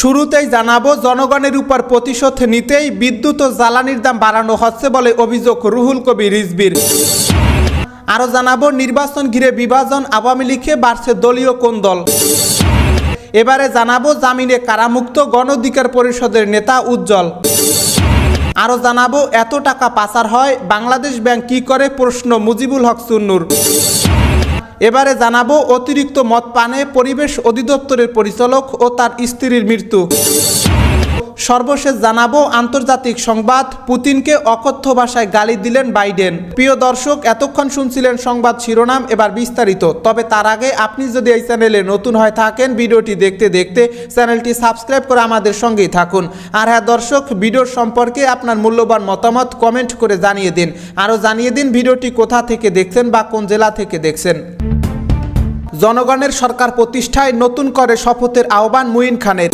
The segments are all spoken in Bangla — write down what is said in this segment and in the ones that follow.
শুরুতেই জানাব, জনগণের উপর প্রতিশোধ নিতেই বিদ্যুৎ ও জ্বালানির দাম বাড়ানো হচ্ছে বলে অভিযোগ রুহুল কবির রিজবির। আরও জানাব, নির্বাচন ঘিরে বিভাজন আওয়ামী লীগে বাড়ছে দলীয় কোন দল। এবারে জানাব, জামিনে কারামুক্ত গণ অধিকার পরিষদের নেতা উজ্জ্বল। আরও জানাব, এত টাকা পাচার হয়, বাংলাদেশ ব্যাংক কি করে? প্রশ্ন মুজিবুল হক সুন্নুর। এবারে জানাব অতিরিক্ত মদ পানে পরিবেশ অধিদপ্তরের পরিচালক ও তার স্ত্রীর মৃত্যু। সর্বশেষ জানাব আন্তর্জাতিক সংবাদ, পুতিনকে অকথ্য ভাষায় গালি দিলেন বাইডেন। প্রিয় দর্শক, এতক্ষণ শুনছিলেন সংবাদ শিরোনাম, এবার বিস্তারিত। তবে তার আগে আপনি যদি এই চ্যানেলে নতুন হয়ে থাকেন, ভিডিওটি দেখতে দেখতে চ্যানেলটি সাবস্ক্রাইব করে আমাদের সঙ্গেই থাকুন। আর হ্যাঁ দর্শক ভিডিওর সম্পর্কে আপনার মূল্যবান মতামত কমেন্ট করে জানিয়ে দিন। আরও জানিয়ে দিন ভিডিওটি কোথা থেকে দেখছেন বা কোন জেলা থেকে দেখছেন। জনগণের সরকার প্রতিষ্ঠায় নতুন করে শপথের আহ্বান মুইন খানের।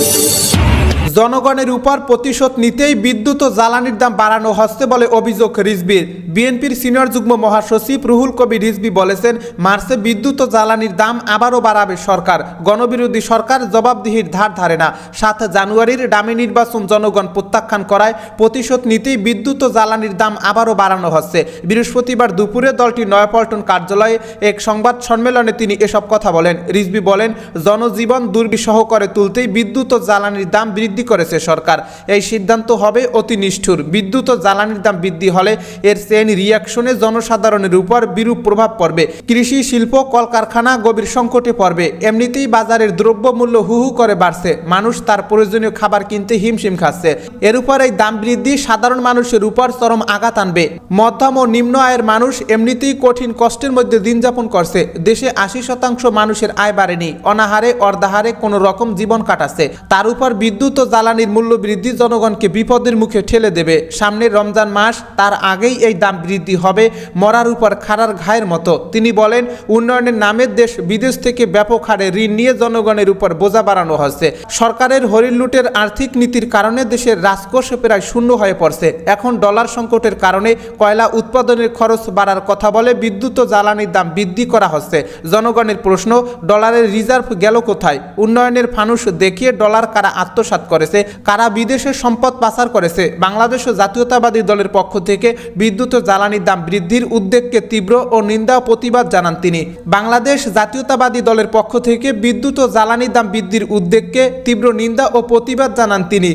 জনগণের উপর প্রতিশোধ নিতেই বিদ্যুৎ ও জ্বালানির দাম বাড়ানো হচ্ছে বলে অভিযোগ রিজবির। বিএনপির সিনিয়র যুগ্ম মহাসচিব রুহুল কবি রিজবি বলেছেন, মার্চে বিদ্যুৎ ও জ্বালানির দাম আবারও বাড়াবে সরকার। গণবিরোধী সরকার জবাবদিহির ধার ধারে না। সাত জানুয়ারির ডামি নির্বাচন জনগণ প্রত্যাখ্যান করায় প্রতিশোধ নিতেই বিদ্যুৎ ও জ্বালানির দাম আবারও বাড়ানো হচ্ছে। বৃহস্পতিবার দুপুরে দলটি নয়াপল্টন কার্যালয়ে এক সংবাদ সম্মেলনে তিনি এসব কথা বলেন। রিজবি বলেন, জনজীবন দুর্বিষহ করে তুলতেই বিদ্যুৎ ও জ্বালানির দাম বৃদ্ধি করেছে সরকার। এই সিদ্ধান্ত হবে অতি নিষ্ঠুর। বিদ্যুৎ ও জ্বালানির দাম বৃদ্ধি হলে এর চেইন রিয়াকশনে জনসাধারণের উপর বিরূপ প্রভাব পড়বে। কৃষি, শিল্প, কলকারখানা গভীর সংকটে পড়বে। এমনিতেই বাজারের দ্রব্যমূল্য হু হু করে বাড়ছে। মানুষ তার প্রয়োজনীয় খাবার কিনতে হিমশিম খাচ্ছে। এর উপর এই দাম বৃদ্ধি সাধারণ মানুষের উপর চরম আঘাত আনবে। মধ্যম ও নিম্ন আয়ের মানুষ এমনিতেই কঠিন কষ্টের মধ্যে দিন যাপন করছে। দেশে আশি শতাংশ মানুষের আয় বাড়েনি। অনাহারে, অর্ধাহারে কোনো রকম জীবন কাটাচ্ছে। তার উপর বিদ্যুৎ ও জ্বালানির মূল্য বৃদ্ধি জনগণকে বিপদের মুখে ঠেলে দেবে। সামনের রমজান মাস, তার আগেই এই দাম বৃদ্ধি হবে মরার উপর খাড়ার ঘায়ের মতো। তিনি বলেন, উন্নয়নের নামের দেশ বিদেশ থেকে ব্যাপক হারে ঋণ নিয়ে জনগণের উপর বোঝা বাড়ানো হচ্ছে। সরকারের হরিণ লুটের আর্থিক নীতির কারণে দেশের রাজকোষ প্রায় শূন্য হয়ে পড়ছে। এখন ডলার সংকটের কারণে কয়লা উৎপাদনের খরচ বাড়ার কথা বলে বিদ্যুৎ ও জ্বালানির দাম বৃদ্ধি করা হচ্ছে। জনগণের প্রশ্ন, ডলারের রিজার্ভ গেল কোথায়? উন্নয়নের ফানুষ দেখিয়ে ডলার কারা আত্মসাৎ করেছে, কারা বিদেশের সম্পদ পাচার করেছে, বাংলাদেশ ও জাতীয়তাবাদী দলের পক্ষ থেকে বিদ্যুৎ ও জ্বালানির দাম বৃদ্ধির উদ্বেগকে তীব্র ও নিন্দা ও প্রতিবাদ জানান তিনি। বাংলাদেশ জাতীয়তাবাদী দলের পক্ষ থেকে বিদ্যুৎ ও জ্বালানির দাম বৃদ্ধির উদ্বেগকে তীব্র নিন্দা ও প্রতিবাদ জানান তিনি।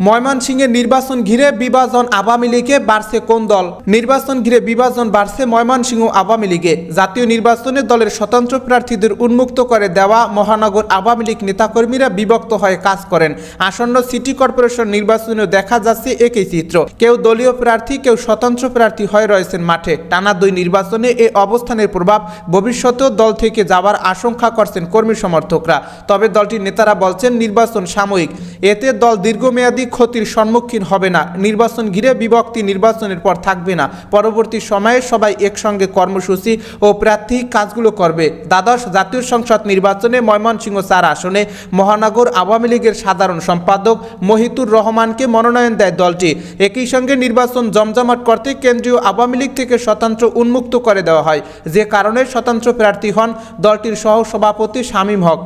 ময়মনসিংহের নির্বাচন ঘিরে বিভাজন আওয়ামী লীগে বাড়ছে কোন দল? নির্বাচন ঘিরে বিভাজন বাড়ছে ময়মনসিংহ আওয়ামী লীগে। জাতীয় নির্বাচনে দলের স্বতন্ত্র প্রার্থীদের উন্মুক্ত করে দেওয়া মহানগর আওয়ামী লীগ নেতাকর্মীরা বিভক্ত হয়ে কাজ করেন। আসন্ন সিটি কর্পোরেশন নির্বাচনেও দেখা যাচ্ছে একই চিত্র। কেউ দলীয় প্রার্থী, কেউ স্বতন্ত্র প্রার্থী হয়ে রয়েছেন মাঠে। টানা দুই নির্বাচনে এ অবস্থানের প্রভাব ভবিষ্যতেও দল থেকে যাওয়ার আশঙ্কা করছেন কর্মী সমর্থকরা। তবে দলটির নেতারা বলছেন, নির্বাচন সাময়িক। এতে দল দীর্ঘমেয়াদী ক্ষতির সম্মুখীন হবে না। নির্বাচন ঘিরে বিভক্তি নির্বাচনের পর থাকবে না। পরবর্তী সময়ে সবাই একসঙ্গে কর্মসূচি ও প্রার্থী কাজগুলো করবে। দ্বাদশ জাতীয় সংসদ নির্বাচনে ময়মনসিংহ চার আসনে মহানগর আওয়ামী লীগের সাধারণ সম্পাদক মহিতুর রহমানকে মনোনয়ন দেয় দলটি। একই সঙ্গে নির্বাচন জমজমাট করতে কেন্দ্রীয় আওয়ামী লীগ থেকে স্বতন্ত্র উন্মুক্ত করে দেওয়া হয়। যে কারণে স্বতন্ত্র প্রার্থী হন দলটির সহ সভাপতি শামীম হক।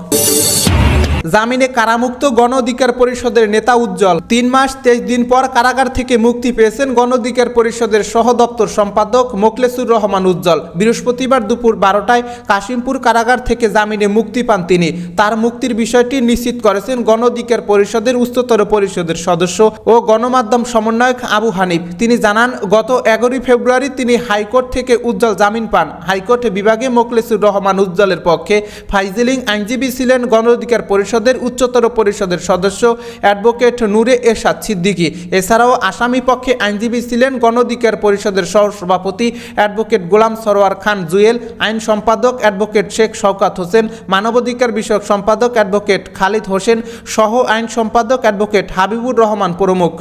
জামিনে কারামুক্ত গণ অধিকার পরিষদের নেতা উজ্জ্বল। তিন মাস, তেইশ দিন পর কারাগার থেকে মুক্তি পেয়েছেন গণ অধিকার পরিষদের সহ দপ্তর সম্পাদক মোকলেসুর রহমান উজ্জ্বল। বৃহস্পতিবার দুপুর বারোটায় কাশিমপুর কারাগার থেকে জামিনে মুক্তি পান তিনি। তার মুক্তির বিষয়টি নিশ্চিত করেছেন গণ অধিকার পরিষদের উচ্চতর পরিষদের সদস্য ও গণমাধ্যম সমন্বয়ক আবু হানিফ। তিনি জানান, গত এগারোই ফেব্রুয়ারি তিনি হাইকোর্ট থেকে উজ্জ্বল জামিন পান। হাইকোর্ট বিভাগে মোকলেসুর রহমান উজ্জ্বলের পক্ষে ফাইজিলিং আইনজীবী ছিলেন গণ অধিকার পরিষদের, উচ্চতর পরিষদের সদস্য অ্যাডভোকেট নূরে এরশাদ সিদ্দিকি। এছাড়াও আসামি পক্ষে আইনজীবী ছিলেন গণধিকার পরিষদের সহসভাপতি অ্যাডভোকেট গোলাম সরোয়ার খান জুয়েল, আইন সম্পাদক অ্যাডভোকেট শেখ শওকাত হোসেন, মানবাধিকার বিষয়ক সম্পাদক অ্যাডভোকেট খালিদ হোসেন সহ আইন সম্পাদক অ্যাডভোকেট হাবিবুর রহমান প্রমুখ।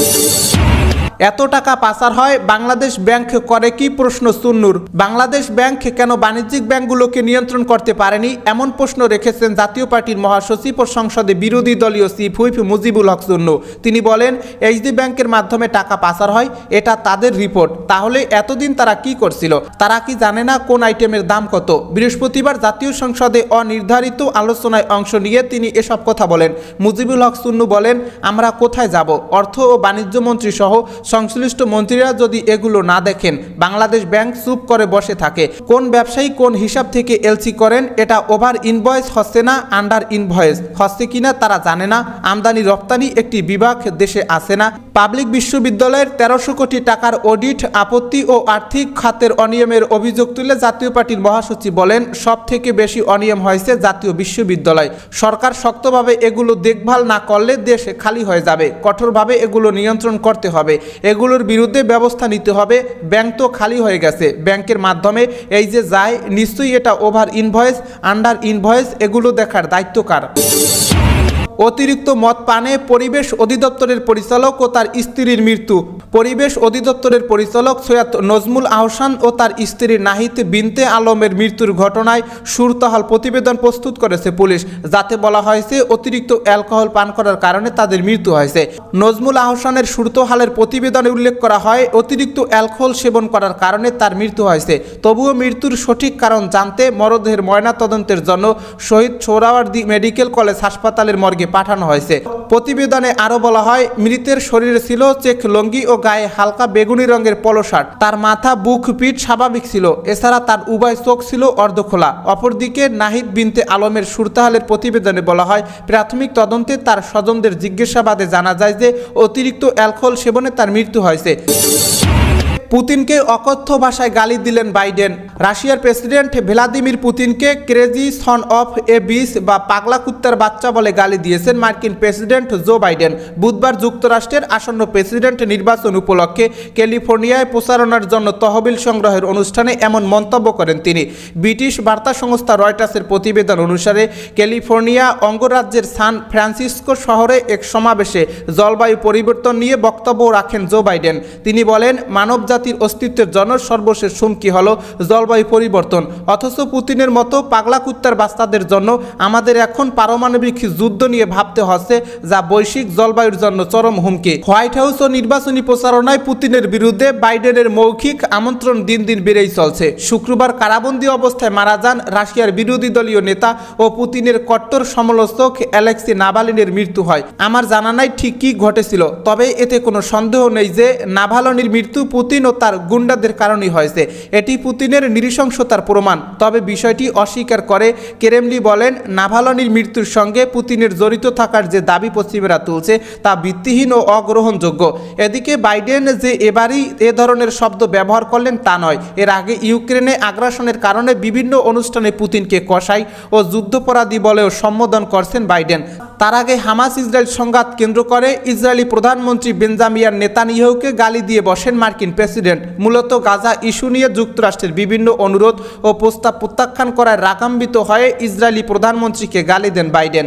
এত টাকা পাচার হয়, বাংলাদেশ ব্যাংক করে কি প্রশ্ন সুন্নুর? বাংলাদেশ ব্যাংক কেন বাণিজ্যিক ব্যাংকগুলোকে নিয়ন্ত্রণ করতে পারেনি? এমন প্রশ্ন রেখেছেন জাতীয় পার্টির মহাসচিব ও সংসদে বিরোধী দলীয় চিফ হুইপ মুজিবুল হক সুন্নু তিনি বলেন এইচডি ব্যাংকের মাধ্যমে টাকা পাচার হয়, এটা তাদের রিপোর্ট। তাহলে এতদিন তারা কি করছিল? তারা কি জানে না কোন আইটেমের দাম কত? বৃহস্পতিবার জাতীয় সংসদে অনির্ধারিত আলোচনায় অংশ নিয়ে তিনি এসব কথা বলেন। মুজিবুল হক সুন্নু বলেন, আমরা কোথায় যাব? অর্থ ও বাণিজ্য মন্ত্রী সহ সংশ্লিষ্ট মন্ত্রীরা যদি এগুলো না দেখেন, বাংলাদেশ ব্যাংক চুপ করে বসে থাকে। কোন ব্যবসায়ী কোন হিসাব থেকে এলসি করেন, এটা ওভার ইনভয়েস হচ্ছে না, আন্ডার ইনভয়েস হচ্ছে কিনা তারা জানে না। আমদানি রপ্তানি একটি বিভাগ দেশে আসে না। পাবলিক বিশ্ববিদ্যালয়ের তেরোশো কোটি টাকার অডিট, আপত্তি ও আর্থিক খাতের অনিয়মের অভিযোগ তুলে জাতীয় পার্টির মহাসচিব বলেন সব থেকে বেশি অনিয়ম হয়েছে জাতীয় বিশ্ববিদ্যালয়। সরকার শক্তভাবে এগুলো দেখভাল না করলে দেশ খালি হয়ে যাবে। কঠোরভাবে এগুলো নিয়ন্ত্রণ করতে হবে। এগুলোর বিরুদ্ধে ব্যবস্থা নিতে হবে। ব্যাংক তো খালি হয়ে গেছে। ব্যাংকের মাধ্যমে এই যে যায়, নিশ্চয়ই এটা ওভার ইনভয়েস আন্ডার ইনভয়েস এগুলো দেখার দায়িত্ব কার? অতিরিক্ত মদ পানে পরিবেশ অধিদপ্তরের পরিচালক ও তার স্ত্রীর মৃত্যু। পরিবেশ অধিদপ্তরের পরিচালক সৈয়দ নজমুল আহসান ও তার স্ত্রী নাহিদ বিনতে আলমের মৃত্যুর ঘটনায় সুরতহাল প্রতিবেদন প্রস্তুত করেছে পুলিশ, যাতে বলা হয়েছে অতিরিক্ত অ্যালকোহল পান করার কারণে তাদের মৃত্যু হয়েছে। নজমুল আহসানের সুরতহালের প্রতিবেদনে উল্লেখ করা হয়, অতিরিক্ত অ্যালকোহল সেবন করার কারণে তার মৃত্যু হয়েছে। তবুও মৃত্যুর সঠিক কারণ জানতে মরদেহের ময়নাতদন্তের জন্য শহীদ সোহরাওয়ার্দী মেডিকেল কলেজ হাসপাতালের মর্গে পাঠানো হয়েছে। প্রতিবেদনে আরও বলা হয়, মৃতের শরীরে ছিল চেক লঙ্গি ও গায়ে হালকা বেগুনি রঙের পলো শার্ট। তার মাথা, বুক, পিঠ স্বাভাবিক ছিল। এছাড়া তার উভয় চোখ ছিল অর্ধখোলা। অপরদিকে নাহিদ বিনতে আলমের সুরতাহালের প্রতিবেদনে বলা হয়, প্রাথমিক তদন্তে তার স্বজনদের জিজ্ঞাসাবাদে জানা যায় যে, অতিরিক্ত অ্যালকোহল সেবনে তার মৃত্যু হয়েছে। পুতিনকে অকথ্য ভাষায় গালি দিলেন বাইডেন। রাশিয়ার প্রেসিডেন্ট ভ্লাদিমির পুতিনকে crazy son of a bitch বা পাগলা কুত্তার বাচ্চা বলে গালি দিয়েছেন মার্কিন প্রেসিডেন্ট জো বাইডেন। বুধবার যুক্তরাষ্ট্রের আসন্ন প্রেসিডেন্ট নির্বাচন উপলক্ষে ক্যালিফোর্নিয়ায় প্রচারণার জন্য তহবিল সংগ্রহের অনুষ্ঠানে এমন মন্তব্য করেন তিনি। ব্রিটিশ বার্তা সংস্থা রয়টার্সের প্রতিবেদন অনুসারে, ক্যালিফোর্নিয়া অঙ্গরাজ্যের সান ফ্রান্সিসকো শহরে এক সমাবেশে জলবায়ু পরিবর্তন নিয়ে বক্তব্য রাখেন জো বাইডেন। তিনি বলেন মানব জাতির অস্তিত্বের জন্য সর্বশেষ হুমকি হলো জলবায়ু পরিবর্তন। অথচ পুতিনের মতো পাগলা কুত্তার বাস্তাদের জন্য আমাদের এখন পারমাণবিক যুদ্ধ নিয়ে ভাবতে হচ্ছে, যা বৈশ্বিক জলবায়ুর জন্য চরম হুমকি। হোয়াইট হাউস ও নির্বাচনী প্রচারণায় পুতিনের বিরুদ্ধে বাইডেনের মৌখিক আমন্ত্রণ দিন দিন বেড়েই চলছে। শুক্রবার কারাবন্দী অবস্থায় মারা যান রাশিয়ার বিরোধী দলীয় নেতা ও পুতিনের কট্টর সমালোচক অ্যালেক্সি নাভালিনের মৃত্যু হয়। আমার জানা নাই ঠিক কী ঘটেছিল, তবে এতে কোনো সন্দেহ নেই যে নাভালনির মৃত্যু পুতিন তার গুন্ডাদের কারণেই হয়েছে। এটি পুতিনের নৃশংসতার প্রমাণ। তবে বিষয়টি অস্বীকার করে কেরেমলি বলেন, নাভালনির মৃত্যুর সঙ্গে পুতিনের জড়িত থাকার যে দাবি পশ্চিমেরা তুলছে, তা ভিত্তিহীন ও অগ্রহণযোগ্য। এদিকে বাইডেন যে এবারই এ ধরনের শব্দ ব্যবহার করলেন তা নয়। এর আগে ইউক্রেনে আগ্রাসনের কারণে বিভিন্ন অনুষ্ঠানে পুতিনকে কষাই ও যুদ্ধপরাধী বলেও সম্বোধন করছেন বাইডেন। তার আগে হামাস ইসরায়েল সংঘাত কেন্দ্র করে ইসরায়েলি প্রধানমন্ত্রী বেঞ্জামিয়ার নেতানিয়াহুকে গালি দিয়ে বসেন মার্কিন প্রেসিডেন্ট। মূলত গাজা ইস্যু নিয়ে যুক্তরাষ্ট্রের বিভিন্ন অনুরোধ ও প্রস্তাব প্রত্যাখ্যান করায় রাগাম্বিত হয়ে ইসরায়েলি প্রধানমন্ত্রীকে গালি দেন বাইডেন।